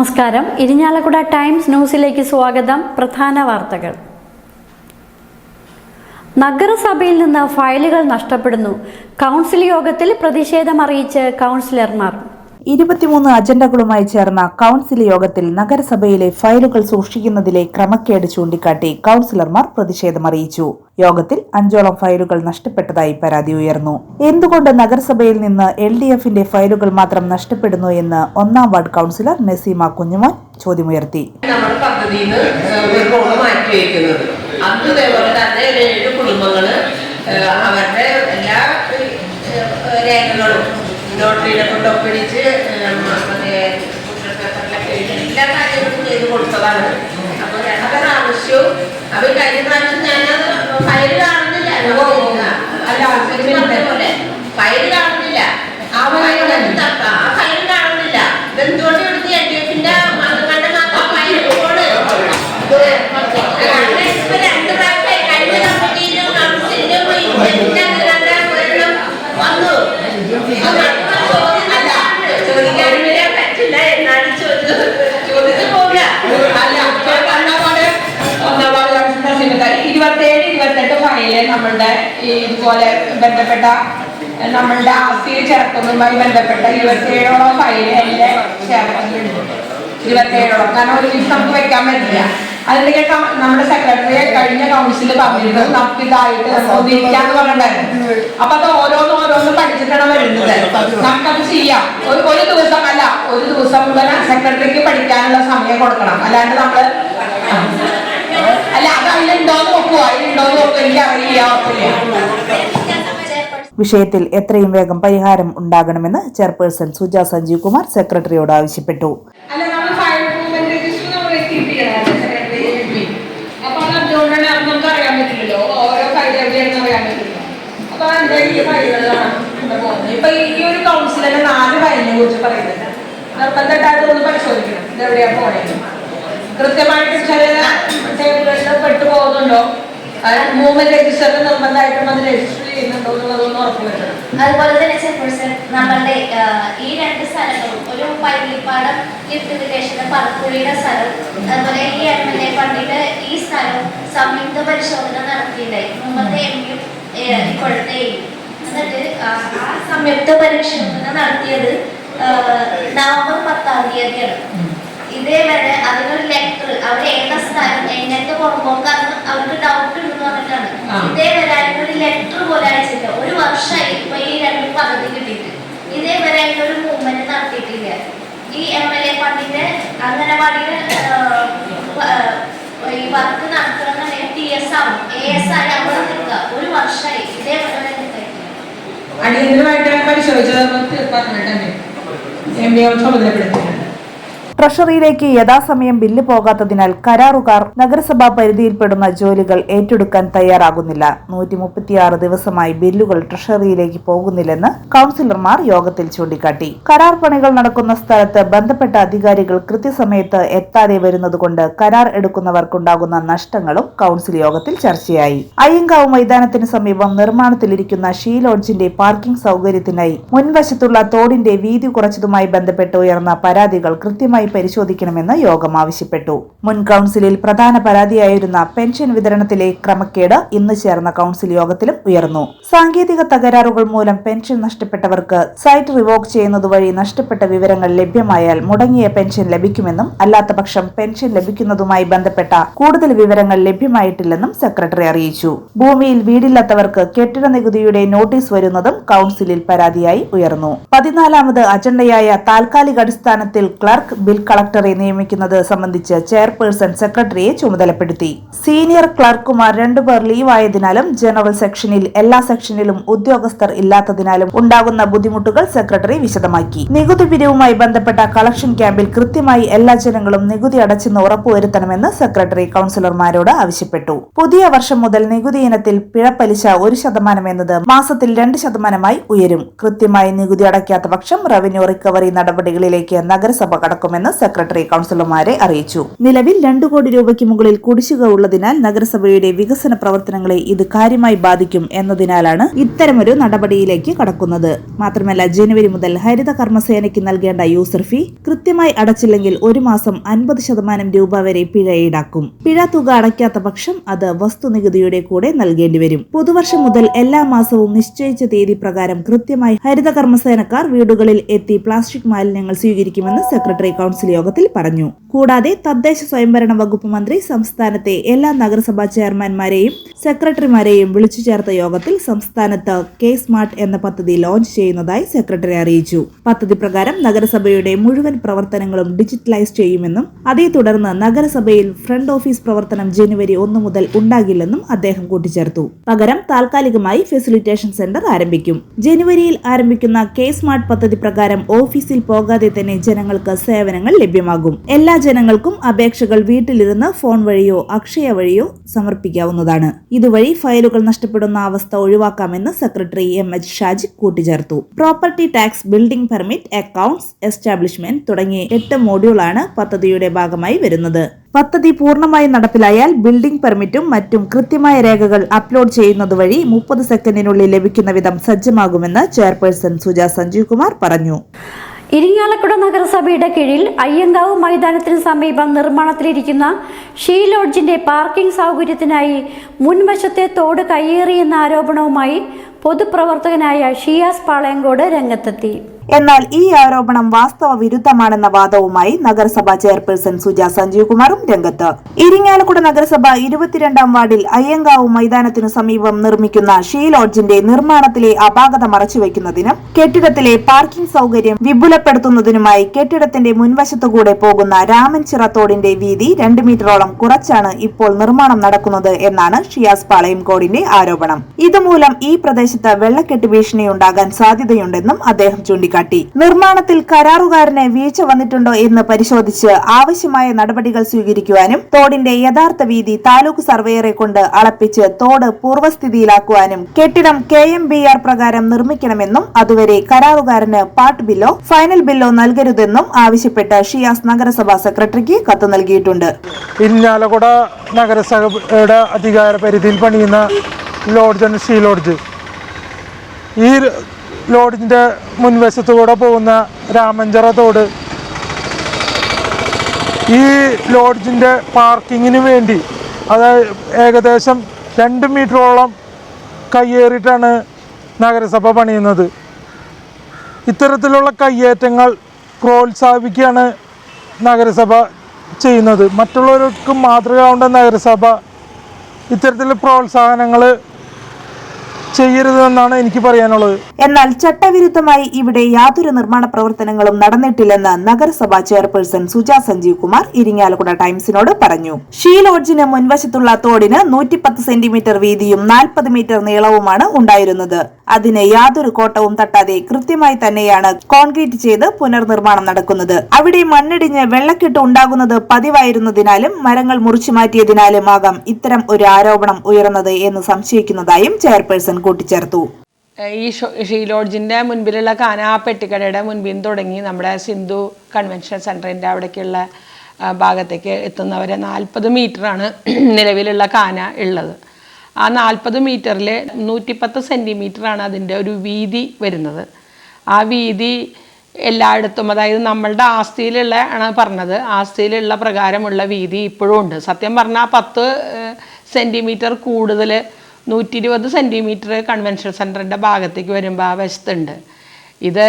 നമസ്കാരം. ഇരിഞ്ഞാലക്കുട ടൈംസ് ന്യൂസിലേക്ക് സ്വാഗതം. പ്രധാന വാർത്തകൾ. നഗരസഭയിൽ നിന്ന് ഫയലുകൾ നഷ്ടപ്പെടുന്നു. കൗൺസിൽ യോഗത്തിൽ പ്രതിഷേധമറിയിച്ച് കൗൺസിലർമാർ ഇരുപത്തിമൂന്ന് അജണ്ടകളുമായി ചേർന്ന കൌൺസിൽ യോഗത്തിൽ നഗരസഭയിലെ ഫയലുകൾ സൂക്ഷിക്കുന്നതിലെ ക്രമക്കേട് ചൂണ്ടിക്കാട്ടി കൌൺസിലർമാർ പ്രതിഷേധമറിയിച്ചു യോഗത്തിൽ അഞ്ചോളം ഫയലുകൾ നഷ്ടപ്പെട്ടതായി പരാതി ഉയർന്നു. എന്തുകൊണ്ട് നഗരസഭയിൽ നിന്ന് എൽ ഡി എഫിന്റെ ഫയലുകൾ മാത്രം നഷ്ടപ്പെടുന്നു എന്ന് ഒന്നാം വാർഡ് കൌൺസിലർ നസീമ കുഞ്ഞുമോൻ ചോദ്യമുയർത്തി. തന്നെ അവരുടെ എല്ലാ രേഖകളും ലോട്ടറിയിലെ കൊണ്ട് ഒപ്പിടിച്ച് ഏഹ് മറ്റേ കുറ്റ പേപ്പറിലൊക്കെ എഴുതി എല്ലാ കാര്യങ്ങളും ചെയ്ത് കൊടുത്തതാണ്. അപ്പൊ ഞങ്ങളുടെ ആവശ്യവും അപ്പൊ കഴിഞ്ഞ പ്രാവശ്യം ഞാനത് ഫയൽ കാണുന്നില്ല. അല്ല പോലെ ഫയൽ കാണുന്നില്ല ആ ഫയൽ ആ ഫയൽ കാണുന്നില്ല ഇതെന്തുകൊണ്ട് ഇവിടുത്തെ എൽ ഡി എഫിന്റെ കണ്ട മാത്രം ഫയൽ പോണ് രണ്ട് പ്രാവശ്യം കഴിഞ്ഞ കമ്മിറ്റിയിലും കൗൺസിലിലും വന്നു ചോദിക്കാനും പറ്റില്ല എന്നാലും ചോദിച്ചു പോവുക അല്ല ഇപ്പൊ പറഞ്ഞ പോലെ ഒന്നാം വാർഡ് കൗൺസിൽ പ്രസിഡന്റ് ഇരുപത്തേഴ് ഇരുപത്തെട്ട് ഫയൽ നമ്മളുടെ ഈ ഇതുപോലെ ബന്ധപ്പെട്ട നമ്മളുടെ ആസ്തിയിൽ ചേർക്കുന്നതുമായി ബന്ധപ്പെട്ട ഇരുപത്തിയേഴോളം ഫയലിലെ ചേർക്കുന്നുണ്ട് ഇരുപത്തിയേഴോളം. കാരണം ഒരു ലിസ്റ്റ് നമുക്ക് വെക്കാൻ പറ്റില്ല. അതിന്റെ നമ്മുടെ സെക്രട്ടറിയെ കഴിഞ്ഞ കൗൺസിൽ പറഞ്ഞിരുന്നു നമുക്ക് ഇതായിട്ട് നമുക്ക് ഇരിക്കാന്ന് പറഞ്ഞിട്ടുണ്ടായിരുന്നു. അപ്പൊ അത് ഓരോന്ന് ഓരോന്ന് പഠിച്ചിട്ടാണ് വരുന്നത്. നമുക്കത് ചെയ്യാം. ഒരു ഒരു ദിവസം അല്ല ഒരു ദിവസം മുതൽ സെക്രട്ടറിക്ക് പഠിക്കാനുള്ള സമയം കൊടുക്കണം. അല്ലാണ്ട് നമ്മൾ അല്ല അത് അതിലുണ്ടോന്ന് നോക്കുവോ? അതിലുണ്ടോന്ന് നോക്കുക എനിക്ക് അറിയില്ല ഉറപ്പില്ല. വിഷയത്തിൽ എത്രയും വേഗം പരിഹാരം ഉണ്ടാകണമെന്ന് ചെയർപേഴ്സൺ സുജ സഞ്ജീവ് കുമാർ സെക്രട്ടറിയോട് ആവശ്യപ്പെട്ടു. ഇപ്പൊ ഈ ഒരു ഒന്ന് കൃത്യമായിട്ട് ചില ടേബിളുകളിൽ പെട്ടു പോകുന്നുണ്ടോ മൂവ്മെന്റ് രജിസ്റ്ററിൽ നിർബന്ധമായിട്ടും അത് രജിസ്റ്റർ ചെയ്യുന്നുണ്ടോ എന്നുള്ളതൊന്ന് ഉറപ്പുവരുത്തണം അതുപോലെ തന്നെ ചെയർപേഴ്സൺ നമ്മളുടെ ഈ രണ്ട് സ്ഥലങ്ങളും ഒരു പൈലിപ്പാടം ലിഫ്റ്റ് ഇറിഗേഷന് പറപ്പുഴിയുടെ സ്ഥലവും അതുപോലെ ഈ എം എൽ എ ഫണ്ടിന്റെ ഈ സ്ഥലവും സംയുക്ത പരിശോധന നടത്തിയിട്ടുണ്ടായി. മുമ്പത്തെ എം യും ഇപ്പോഴത്തെ എന്നിട്ട് ആ ആ സംയുക്ത പരിശോധന നടത്തിയത് നവംബർ പത്താം തീയതിയാണ്. ഇതേവരെ അതിനൊരു ലെറ്റർ അവർ ഏത സ്ഥലം എങ്ങനത്തെ പുറമ്പോക്കാന്ന് ഇതേവരെ ഒരു ലെറ്റർ പോലെ അയച്ചില്ല ഒരു വർഷമായി ഇപ്പൊ ഈ രണ്ട് പദ്ധതി കിട്ടിയിട്ട്. ഇതേവരെ ഒരു മൂവ്മെന്റ് നടത്തിയിട്ടില്ല. ഈ എം എൽ എ ഫണ്ടിന്റെ അംഗനവാടിയുടെ ഈ വർക്ക് നടത്തണമെന്ന് ടി എസ് ആവും എ എസ് ആയി അവിടെ നിൽക്കുക. ഒരു വർഷമായി ഇതേവരെ അടിയന്തരമായിട്ട് പരിശോധിച്ചത് പറഞ്ഞിട്ടുണ്ട്. എം ബി ചുമതലപ്പെടുത്തിയിട്ടുണ്ട് ട്രഷറിയിലേക്ക് യഥാസമയം ബില്ല് പോകാത്തതിനാൽ കരാറുകാർ നഗരസഭാ പരിധിയിൽപ്പെടുന്ന ജോലികൾ ഏറ്റെടുക്കാൻ തയ്യാറാകുന്നില്ല. നൂറ്റി മുപ്പത്തിയാറ് ദിവസമായി ബില്ലുകൾ ട്രഷറിയിലേക്ക് പോകുന്നില്ലെന്ന് കൌൺസിലർമാർ യോഗത്തിൽ ചൂണ്ടിക്കാട്ടി. കരാർ പണികൾ നടക്കുന്ന സ്ഥലത്ത് ബന്ധപ്പെട്ട അധികാരികൾ കൃത്യസമയത്ത് എത്താതെ വരുന്നതുകൊണ്ട് കരാർ എടുക്കുന്നവർക്കുണ്ടാകുന്ന നഷ്ടങ്ങളും കൌൺസിൽ യോഗത്തിൽ ചർച്ചയായി. അയ്യങ്കാവ് മൈതാനത്തിന് സമീപം നിർമ്മാണത്തിലിരിക്കുന്ന ഷീ ലോഡ്ജിന്റെ പാർക്കിംഗ് സൗകര്യത്തിനായി മുൻവശത്തുള്ള തോടിന്റെ വീതി കുറച്ചതുമായി ബന്ധപ്പെട്ട് ഉയർന്ന പരാതികൾ കൃത്യമായി പരിശോധിക്കണമെന്ന് യോഗം ആവശ്യപ്പെട്ടു. മുൻ കൌൺസിലിൽ പ്രധാന പരാതിയായിരുന്ന പെൻഷൻ വിതരണത്തിലെ ക്രമക്കേട് ഇന്ന് ചേർന്ന കൌൺസിൽ യോഗത്തിലും ഉയർന്നു. സാങ്കേതിക തകരാറുകൾ മൂലം പെൻഷൻ നഷ്ടപ്പെട്ടവർക്ക് സൈറ്റ് റിവോക്ക് ചെയ്യുന്നതുവഴി നഷ്ടപ്പെട്ട വിവരങ്ങൾ ലഭ്യമായാൽ മുടങ്ങിയ പെൻഷൻ ലഭിക്കുമെന്നും അല്ലാത്തപക്ഷം പെൻഷൻ ലഭിക്കുന്നതുമായി ബന്ധപ്പെട്ട കൂടുതൽ വിവരങ്ങൾ ലഭ്യമായിട്ടില്ലെന്നും സെക്രട്ടറി അറിയിച്ചു. ഭൂമിയിൽ വീടില്ലാത്തവർക്ക് കെട്ടിട നികുതിയുടെ നോട്ടീസ് വരുന്നതും കൌൺസിലിൽ പരാതിയായി ഉയർന്നു. പതിനാലാമത് അജണ്ടയായ താൽക്കാലിക അടിസ്ഥാനത്തിൽ ക്ലർക്ക് ബിൽ കളക്ടറെ നിയമിക്കുന്നത് സംബന്ധിച്ച് ചെയർപേഴ്സൺ സെക്രട്ടറിയെ ചുമതലപ്പെടുത്തി. സീനിയർ ക്ലർക്കുമാർ രണ്ടുപേർ ലീവായതിനാലും ജനറൽ സെക്ഷനിൽ എല്ലാ സെക്ഷനിലും ഉദ്യോഗസ്ഥർ ഇല്ലാത്തതിനാലും ഉണ്ടാകുന്ന ബുദ്ധിമുട്ടുകൾ സെക്രട്ടറി വിശദമാക്കി. നികുതി പിരിവുമായി ബന്ധപ്പെട്ട കളക്ഷൻ ക്യാമ്പിൽ കൃത്യമായി എല്ലാ ജനങ്ങളും നികുതി അടച്ചെന്ന് ഉറപ്പുവരുത്തണമെന്ന് സെക്രട്ടറി കൌൺസിലർമാരോട് ആവശ്യപ്പെട്ടു. പുതിയ വർഷം മുതൽ നികുതി ഇനത്തിൽ പിഴപ്പലിശ ഒരു ശതമാനം എന്നത് മാസത്തിൽ രണ്ട് ശതമാനമായി ഉയരും. കൃത്യമായി നികുതി അടയ്ക്കാത്ത പക്ഷം റവന്യൂ റിക്കവറി നടപടികളിലേക്ക് നഗരസഭ കടക്കുമെന്ന് സെക്രട്ടറി കൌൺസിലർമാരെ അറിയിച്ചു. നിലവിൽ രണ്ടു കോടി രൂപയ്ക്ക് മുകളിൽ കുടിശ്ശിക ഉള്ളതിനാൽ നഗരസഭയുടെ വികസന പ്രവർത്തനങ്ങളെ ഇത് കാര്യമായി ബാധിക്കും എന്നതിനാലാണ് ഇത്തരമൊരു നടപടിയിലേക്ക് കടക്കുന്നത്. മാത്രമല്ല ജനുവരി മുതൽ ഹരിത കർമ്മസേനയ്ക്ക് നൽകേണ്ട യൂസർ ഫീ കൃത്യമായി അടച്ചില്ലെങ്കിൽ ഒരു മാസം അൻപത് ശതമാനം രൂപ വരെ പിഴ ഈടാക്കും. പിഴ തുക അടയ്ക്കാത്ത പക്ഷം അത് വസ്തുനികുതിയുടെ കൂടെ നൽകേണ്ടി വരും. പുതുവർഷം മുതൽ എല്ലാ മാസവും നിശ്ചയിച്ച തീയതി പ്രകാരം കൃത്യമായി ഹരിത കർമ്മസേനക്കാർ വീടുകളിൽ എത്തി പ്ലാസ്റ്റിക് മാലിന്യങ്ങൾ സ്വീകരിക്കുമെന്ന് സെക്രട്ടറി കൌൺസിൽ യോഗത്തിൽ പറഞ്ഞു. കൂടാതെ തദ്ദേശ സ്വയംഭരണ വകുപ്പ് മന്ത്രി സംസ്ഥാനത്തെ എല്ലാ നഗരസഭാ ചെയർമാൻമാരെയും സെക്രട്ടറിമാരെയും വിളിച്ചു ചേർത്ത യോഗത്തിൽ സംസ്ഥാനത്ത് കെ സ്മാർട്ട് എന്ന പദ്ധതി ലോഞ്ച് ചെയ്യുന്നതായി സെക്രട്ടറി അറിയിച്ചു. പദ്ധതി പ്രകാരം നഗരസഭയുടെ മുഴുവൻ പ്രവർത്തനങ്ങളും ഡിജിറ്റലൈസ് ചെയ്യുമെന്നും അതേ തുടർന്ന് നഗരസഭയിൽ ഫ്രണ്ട് ഓഫീസ് പ്രവർത്തനം ജനുവരി ഒന്ന് മുതൽ ഉണ്ടാകില്ലെന്നും അദ്ദേഹം കൂട്ടിച്ചേർത്തു. പകരം താൽക്കാലികമായി ഫെസിലിറ്റേഷൻ സെന്റർ ആരംഭിക്കും. ജനുവരിയിൽ ആരംഭിക്കുന്ന കെ സ്മാർട്ട് പദ്ധതി പ്രകാരം ഓഫീസിൽ പോകാതെ തന്നെ ജനങ്ങൾക്ക് സേവനങ്ങൾ ലഭ്യമാകും. എല്ലാ ജനങ്ങൾക്കും അപേക്ഷകൾ വീട്ടിലിരുന്ന് ഫോൺ വഴിയോ അക്ഷയ വഴിയോ സമർപ്പിക്കാവുന്നതാണ്. ഇതുവഴി ഫയലുകൾ നഷ്ടപ്പെടുന്ന അവസ്ഥ ഒഴിവാക്കാമെന്ന് സെക്രട്ടറി എം എച്ച് ഷാജി കൂട്ടിച്ചേർത്തു. Property tax building permit accounts establishment തുടങ്ങിയ എട്ട് മോഡ്യൂളാണ് പദ്ധതിയുടെ ഭാഗമായി വരുന്നത്. പദ്ധതി പൂർണമായി നടപ്പിലായാൽ ബിൽഡിംഗ് പെർമിറ്റും മറ്റും കൃത്യമായ രേഖകൾ അപ്ലോഡ് ചെയ്യുന്നത് വഴി മുപ്പത് സെക്കൻഡിനുള്ളിൽ ലഭിക്കുന്ന വിധം സജ്ജമാകുമെന്ന് ചെയർപേഴ്സൺ സുജ സഞ്ജീവ് കുമാർ പറഞ്ഞു. ഇരിങ്ങാലക്കുട നഗരസഭയുടെ കീഴിൽ അയ്യങ്കാവ് മൈതാനത്തിന് സമീപം നിർമ്മാണത്തിലിരിക്കുന്ന ഷീ ലോഡ്ജിന്റെ പാർക്കിംഗ് സൗകര്യത്തിനായി മുൻവശത്തെ തോട് കയ്യേറിയെന്ന ആരോപണവുമായി പൊതുപ്രവർത്തകനായ ഷിയാസ് പാളയങ്കോട് രംഗത്തെത്തി. എന്നാൽ ഈ ആരോപണം വാസ്തവ വിരുദ്ധമാണെന്ന വാദവുമായി നഗരസഭാ ചെയർപേഴ്സൺ സുജ സഞ്ജീവ് കുമാറും രംഗത്ത്. ഇരിങ്ങാലക്കുട നഗരസഭ ഇരുപത്തിരണ്ടാം വാർഡിൽ അയ്യങ്കാവ് മൈതാനത്തിനു സമീപം നിർമ്മിക്കുന്ന ഷീ ലോഡ്ജിന്റെ നിർമ്മാണത്തിലെ അപാകത മറച്ചുവെക്കുന്നതിനും കെട്ടിടത്തിലെ പാർക്കിംഗ് സൗകര്യം വിപുലപ്പെടുത്തുന്നതിനുമായി കെട്ടിടത്തിന്റെ മുൻവശത്തുകൂടെ പോകുന്ന രാമൻ ചിറത്തോടിന്റെ വീതി രണ്ട് മീറ്ററോളം കുറച്ചാണ് ഇപ്പോൾ നിർമ്മാണം നടക്കുന്നത് എന്നാണ് ഷിയാസ് പാളയംകോടിന്റെ ആരോപണം. ഇതുമൂലം ഈ പ്രദേശത്ത് വെള്ളക്കെട്ട് ഭീഷണിയുണ്ടാകാൻ സാധ്യതയുണ്ടെന്നും അദ്ദേഹം ചൂണ്ടിക്കാട്ടി. നിർമ്മാണത്തിൽ കരാറുകാരനെ വീഴ്ച വന്നിട്ടുണ്ടോ എന്ന് പരിശോധിച്ച് ആവശ്യമായ നടപടികൾ സ്വീകരിക്കുവാനും തോടിന്റെ യഥാർത്ഥ വീതി താലൂക്ക് സർവേയറെ കൊണ്ട് അളപ്പിച്ച് തോട് പൂർവസ്ഥിതിയിലാക്കുവാനും കെട്ടിടം കെ എം ബി ആർ പ്രകാരം നിർമ്മിക്കണമെന്നും അതുവരെ കരാറുകാരന് പാർട്ട് ബില്ലോ ഫൈനൽ ബില്ലോ നൽകരുതെന്നും ആവശ്യപ്പെട്ട് ഷിയാസ് നഗരസഭാ സെക്രട്ടറിക്ക് കത്ത് നൽകിയിട്ടുണ്ട്. ഇരിഞ്ഞാലക്കുട നഗരസഭയുടെ അധികാര പരിധിയിൽ പണിയുന്ന ലോഡ്ജാണ് ഷീ ലോഡ്ജ്. ഈ ലോഡ്ജിന്റെ മുൻവശത്തൂടെ പോകുന്ന രാമഞ്ചിറ തോട്. ഈ ലോഡ്ജിന്റെ പാർക്കിങ്ങിന് വേണ്ടി അതായത് ഏകദേശം രണ്ട് മീറ്ററോളം കയ്യേറിയിട്ടാണ് നഗരസഭ പണിയുന്നത്. ഇത്തരത്തിലുള്ള കയ്യേറ്റങ്ങൾ പ്രോത്സാഹിപ്പിക്കുകയാണ് നഗരസഭ ചെയ്യുന്നത്. മറ്റുള്ളവർക്ക് മാതൃകാവേണ്ട നഗരസഭ ഇത്തരത്തിലുള്ള പ്രോത്സാഹനങ്ങൾ ചെയ്യരുതെന്നാണ് എനിക്ക് പറയാനുള്ളത്. എന്നാൽ ചട്ടവിരുദ്ധമായി ഇവിടെ യാതൊരു നിർമ്മാണ പ്രവർത്തനങ്ങളും നടന്നിട്ടില്ലെന്ന് നഗരസഭാ ചെയർപേഴ്സൺ സുജാ സഞ്ജീവ് കുമാർ ഇരിങ്ങാലക്കുട ടൈംസിനോട് പറഞ്ഞു. ഷീ ലോഡ്ജിന് മുൻവശത്തുള്ള തോടിന് നൂറ്റിപ്പത്ത് സെന്റിമീറ്റർ വീതിയും നാൽപ്പത് മീറ്റർ നീളവുമാണ് ഉണ്ടായിരുന്നത്. അതിന് യാതൊരു കോട്ടവും തട്ടാതെ കൃത്യമായി തന്നെയാണ് കോൺക്രീറ്റ് ചെയ്ത് പുനർനിർമ്മാണം നടക്കുന്നത്. അവിടെ മണ്ണിടിഞ്ഞ് വെള്ളക്കെട്ട് ഉണ്ടാകുന്നത് പതിവായിരുന്നതിനാലും മരങ്ങൾ മുറിച്ചു മാറ്റിയതിനാലും ആകാം ഇത്തരം ഒരു ആരോപണം ഉയർന്നത് എന്ന് സംശയിക്കുന്നതായും ചെയർപേഴ്സൺ കൂട്ടിച്ചേർത്തു. ഈ ഷോ- ഷീ ലോഡ്ജിന്റെ മുൻപിലുള്ള കാന പെട്ടിക്കടയുടെ മുൻപിൽ തുടങ്ങി നമ്മുടെ സിന്ധു കൺവെൻഷൻ സെന്ററിന്റെ അവിടേക്കുള്ള ഭാഗത്തേക്ക് എത്തുന്നവരെ നാൽപ്പത് മീറ്ററാണ് നിലവിലുള്ള കാന ഉള്ളത്. ആ നാൽപ്പത് മീറ്ററിൽ നൂറ്റിപ്പത്ത് സെന്റിമീറ്ററാണ് അതിന്റെ ഒരു വീതി വരുന്നത്. ആ വീതി എല്ലായിടത്തും അതായത് നമ്മളുടെ ആസ്തിയിലുള്ള ആണ് പറഞ്ഞത് ആസ്തിയിലുള്ള പ്രകാരമുള്ള വീതി ഇപ്പോഴും ഉണ്ട്. സത്യം പറഞ്ഞാൽ പത്ത് സെന്റിമീറ്റർ കൂടുതൽ നൂറ്റി ഇരുപത് സെന്റിമീറ്റർ കൺവെൻഷൻ സെന്ററിന്റെ ഭാഗത്തേക്ക് വരുമ്പോൾ ആ വശത്തുണ്ട്. ഇത്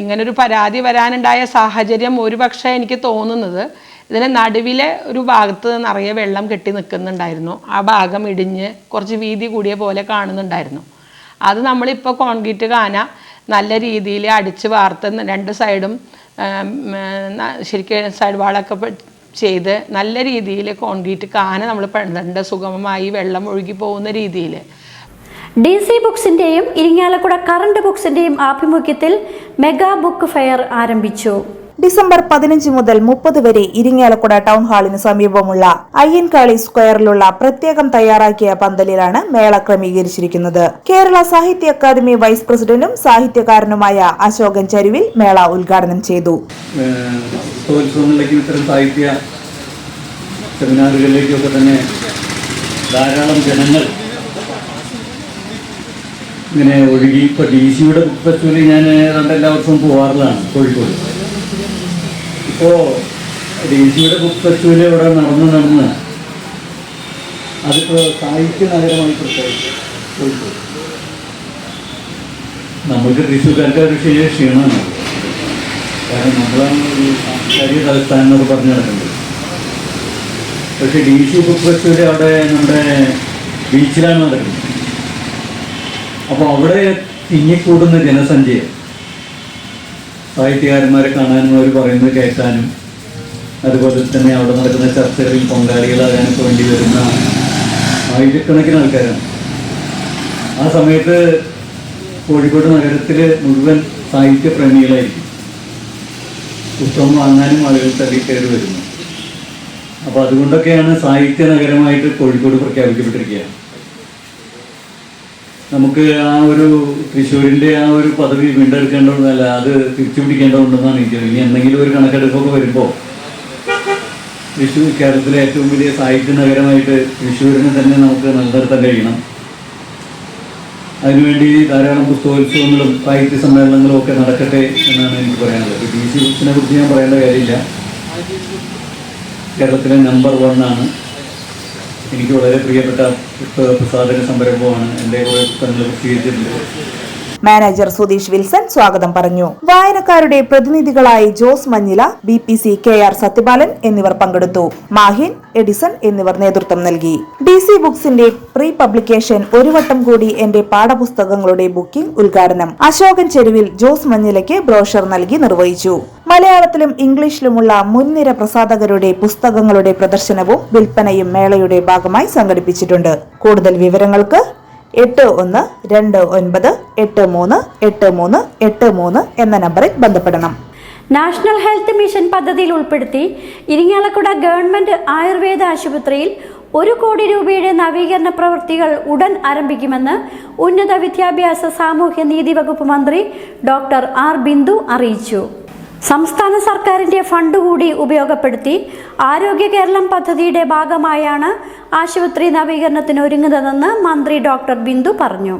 ഇങ്ങനൊരു പരാതി വരാനുണ്ടായ സാഹചര്യം ഒരു പക്ഷേ എനിക്ക് തോന്നുന്നത് ഇതിന് നടുവിലെ ഒരു ഭാഗത്ത് നിറയെ വെള്ളം കെട്ടി നിൽക്കുന്നുണ്ടായിരുന്നു. ആ ഭാഗം ഇടിഞ്ഞ് കുറച്ച് വീതി കൂടിയ പോലെ കാണുന്നുണ്ടായിരുന്നു. അത് നമ്മളിപ്പോൾ കോൺക്രീറ്റ് കാന നല്ല രീതിയിൽ അടിച്ച് വാർത്ത് രണ്ട് സൈഡും ശരിക്കും സൈഡ് വാളൊക്കെ ചെയ്ത് നല്ല രീതിയിൽ കോൺക്രീറ്റ് കാന നമ്മൾ പണിതിട്ടുണ്ട് സുഗമമായി വെള്ളം ഒഴുകി പോകുന്ന രീതിയിൽ. ഡി സി ബുക്സിന്റെയും ഇരിങ്ങാലക്കുട കറണ്ട് ബുക്സിന്റെയും ആഭിമുഖ്യത്തിൽ മെഗാ ബുക്ക് ഫെയർ ആരംഭിച്ചു. ഡിസംബർ പതിനഞ്ച് മുതൽ മുപ്പത് വരെ ഇരിങ്ങാലക്കുട ടൗൺ ഹാളിന് സമീപമുള്ള അയ്യൻകാളി സ്ക്വയറിലുള്ള പ്രത്യേകം തയ്യാറാക്കിയ പന്തലിലാണ് മേള ക്രമീകരിച്ചിരിക്കുന്നത്. കേരള സാഹിത്യ അക്കാദമി വൈസ് പ്രസിഡന്റും സാഹിത്യകാരനുമായ അശോകൻ ചരുവിൽ മേള ഉദ്ഘാടനം ചെയ്തു. സാഹിത്യ സെമിനാറുകളിലേക്കൊക്കെ തന്നെ ധാരാളം ജനങ്ങൾ ഇങ്ങനെ ഒഴുകി ഇപ്പോൾ ഡി സിയുടെ ഫെസ്റ്റിവലിൽ ഞാൻ ഏതാണ്ട് എല്ലാ വർഷവും പോകാറുള്ളതാണ് കോഴിക്കോട്. ഇപ്പോൾ ഡി സിയുടെ ബുക്ക് ഫെസ്റ്റിവൽ ഇവിടെ നടന്ന് നടന്ന് അതിപ്പോൾ സാഹിത്യ നഗരമായി പ്രത്യേകിച്ച് നമുക്ക് തൃശ്ശൂർക്കാർക്ക് ഒരു ശരിയ ക്ഷീണമാണ്. കാരണം നമ്മളാണ് ഒരു സാംസ്കാരിക തലസ്ഥാനം എന്നൊക്കെ പറഞ്ഞു നടക്കുന്നത്. പക്ഷേ ഡി സി ബുക്ക് ഫെസ്റ്റിവൽ അവിടെ നമ്മുടെ ബീച്ചിലാണ് നടക്കുന്നത്. അപ്പോൾ അവിടെ തിങ്ങിക്കൂടുന്ന ജനസംഖ്യ സാഹിത്യകാരന്മാരെ കാണാനും അവർ പറയുന്നത് കേൾക്കാനും അതുപോലെ തന്നെ അവിടെ നടക്കുന്ന ചർച്ചകളിൽ പങ്കാളികളാകാനൊക്കെ വേണ്ടി വരുന്ന ആയിരക്കണക്കിന് ആൾക്കാരാണ്. ആ സമയത്ത് കോഴിക്കോട് നഗരത്തിൽ മുഴുവൻ സാഹിത്യ പ്രേമികളായിരിക്കും. പുസ്തകം വാങ്ങാനും ആളുകൾ തള്ളി കയറി വരുന്നു. അപ്പോൾ അതുകൊണ്ടൊക്കെയാണ് സാഹിത്യ നഗരമായിട്ട് കോഴിക്കോട് പ്രഖ്യാപിക്കപ്പെട്ടിരിക്കുക നമുക്ക് ആ ഒരു തൃശ്ശൂരിന്റെ ആ ഒരു പദവി വീണ്ടെടുക്കേണ്ടതെന്നല്ല അത് തിരിച്ചു പിടിക്കേണ്ടതുണ്ടെന്നാണ് എനിക്ക് ഇനി എന്തെങ്കിലും ഒരു കണക്കെടുപ്പൊക്കെ വരുമ്പോൾ തൃശ്ശൂർ കേരളത്തിലെ ഏറ്റവും വലിയ സാഹിത്യ നഗരമായിട്ട് തൃശ്ശൂരിനെ തന്നെ നമുക്ക് നിലനിർത്താൻ കഴിയണം. അതിനുവേണ്ടി ധാരാളം പുസ്തകോത്സവങ്ങളും സാഹിത്യ സമ്മേളനങ്ങളും ഒക്കെ നടക്കട്ടെ എന്നാണ് എനിക്ക് പറയാനുള്ളത്. ഡി സി ബുക്സിനെ കുറിച്ച് ഞാൻ പറയേണ്ട കാര്യമില്ല. കേരളത്തിലെ നമ്പർ വൺ ആണ്. എനിക്ക് വളരെ പ്രിയപ്പെട്ട പുസ്തക പ്രസാധന സംരംഭമാണ്. എന്റെ കുറേ പുസ്തകങ്ങൾ പ്രസിദ്ധീകരിച്ചിട്ടുണ്ട് മാനേജർ സുധീഷ് വിൽസൺ സ്വാഗതം പറഞ്ഞു. വായനക്കാരുടെ പ്രതിനിധികളായി Jose Manjila B P C K R Sathyapalan എന്നിവർ പങ്കെടുത്തു. മാഹിൻ എഡിസൺ എന്നിവർ നേതൃത്വം നൽകി. ഡി സി ബുക്സിന്റെ പ്രീ പബ്ലിക്കേഷൻ ഒരു വട്ടം കൂടി എന്റെ പാഠപുസ്തകങ്ങളുടെ ബുക്കിംഗ് ഉദ്ഘാടനം. അശോകൻ ചെരുവിൽ ജോസ് മഞ്ഞിലയ്ക്ക് ബ്രോഷർ നൽകി നിർവഹിച്ചു. മലയാളത്തിലും ഇംഗ്ലീഷിലുമുള്ള മുൻനിര പ്രസാധകരുടെ പുസ്തകങ്ങളുടെ പ്രദർശനവും വിൽപ്പനയും മേളയുടെ ഭാഗമായി സംഘടിപ്പിച്ചിട്ടുണ്ട്. കൂടുതൽ വിവരങ്ങൾക്ക് എട്ട് ഒന്ന് രണ്ട് ഒൻപത് എട്ട് മൂന്ന് എട്ട് മൂന്ന് എട്ട് മൂന്ന് എന്ന നമ്പറിൽ ബന്ധപ്പെടണം. നാഷണൽ ഹെൽത്ത് മിഷൻ പദ്ധതിയിൽ ഉൾപ്പെടുത്തി ഇരിങ്ങാലക്കുട ഗവൺമെന്റ് ആയുർവേദ ആശുപത്രിയിൽ ഒരു കോടി രൂപയുടെ നവീകരണ പ്രവൃത്തികൾ ഉടൻ ആരംഭിക്കുമെന്ന് ഉന്നത വിദ്യാഭ്യാസ സാമൂഹ്യ നീതി വകുപ്പ് മന്ത്രി ഡോക്ടർ ആർ ബിന്ദു അറിയിച്ചു. സംസ്ഥാന സർക്കാരിന്റെ ഫണ്ട് കൂടി ഉപയോഗപ്പെടുത്തി ആരോഗ്യ കേരളം പദ്ധതിയുടെ ഭാഗമായാണ് ആശുപത്രി നവീകരണത്തിന് ഒരുങ്ങുന്നതെന്ന് മന്ത്രി ഡോക്ടർ ബിന്ദു പറഞ്ഞു.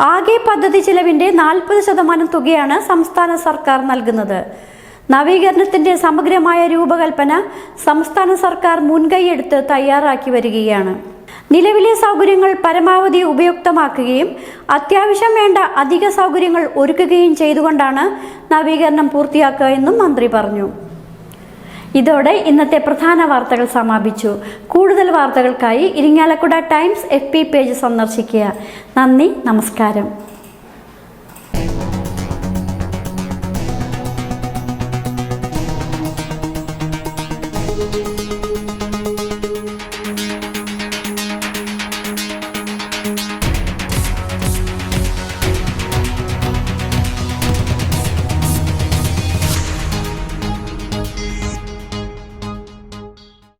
ആകെ പദ്ധതി ചിലവിന്റെ നാൽപ്പത് ശതമാനം തുകയാണ് സംസ്ഥാന സർക്കാർ നൽകുന്നത്. നവീകരണത്തിന്റെ സമഗ്രമായ രൂപകൽപ്പന സംസ്ഥാന സർക്കാർ മുൻകൈയെടുത്ത് തയ്യാറാക്കി വരികയാണ്. നിലവിലെ സൗകര്യങ്ങൾ പരമാവധി ഉപയുക്തമാക്കുകയും അത്യാവശ്യം വേണ്ട അധിക സൗകര്യങ്ങൾ ഒരുക്കുകയും ചെയ്തുകൊണ്ടാണ് നവീകരണം പൂർത്തിയാക്കുക എന്നും മന്ത്രി പറഞ്ഞു. ഇതോടെ ഇന്നത്തെ പ്രധാന വാർത്തകൾ സമാപിച്ചു. കൂടുതൽ വാർത്തകൾക്കായി ഇരിങ്ങാലക്കുട ടൈംസ് എഫ് പേജ് സന്ദർശിക്കുക. നന്ദി നമസ്കാരം.